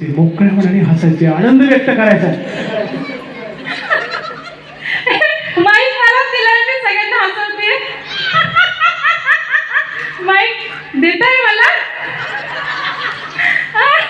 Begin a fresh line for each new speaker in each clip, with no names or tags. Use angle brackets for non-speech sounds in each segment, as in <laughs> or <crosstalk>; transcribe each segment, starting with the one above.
मोकळ्या मनाने हसायचे. आनंद व्यक्त करायचा.
माईक मला दिलाय मी सगळ्यांना हसवते. माईक देताय मला?
काय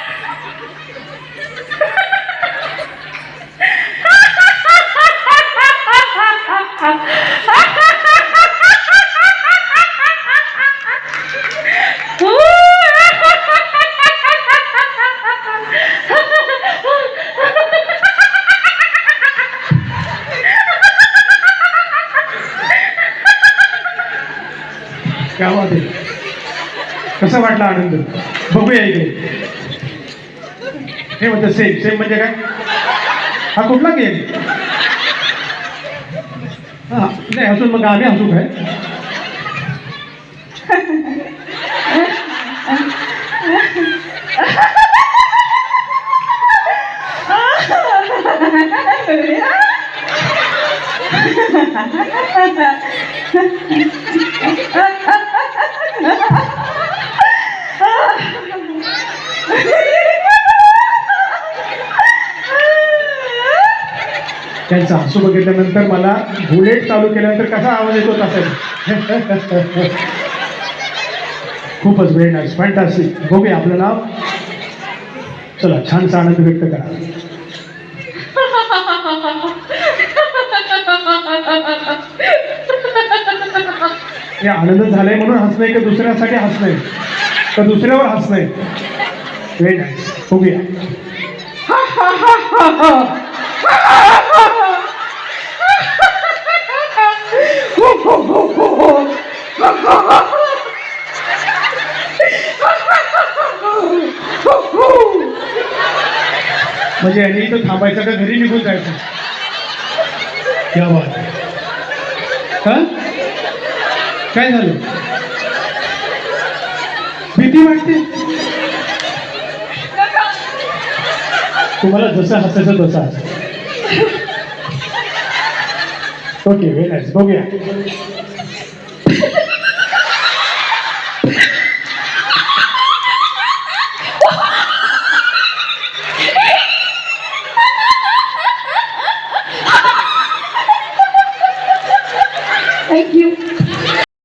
गावात कसा वाटला आनंद? बघूया इकडे हे म्हणतं सेम सेम म्हणजे काय? हा कुठला गेम हा नाही हसून मग आम्ही हसू काय? <laughs> त्यांचं हसू बघितल्यानंतर मला बुलेट चालू केल्यानंतर कसा आवाज येतो तसा खूपच व्हेरी नाईस फॅन्टास्टिक बघूया आपलं नाव. चला छानसा आनंद व्यक्त करा. हे आनंद झालाय म्हणून हसणं का दुसऱ्यासाठी हसणं का दुसऱ्यावर हसणं व्हेरी नाईस बघूया. म्हणजे यांनी इथं थांबायचं का? घरी निघून जायचं. क्या बात काय झालं? भीती वाटते? तुम्हाला जसं हसायचं तसं ओके व्हेरी नाईस बघूया.
Thank you.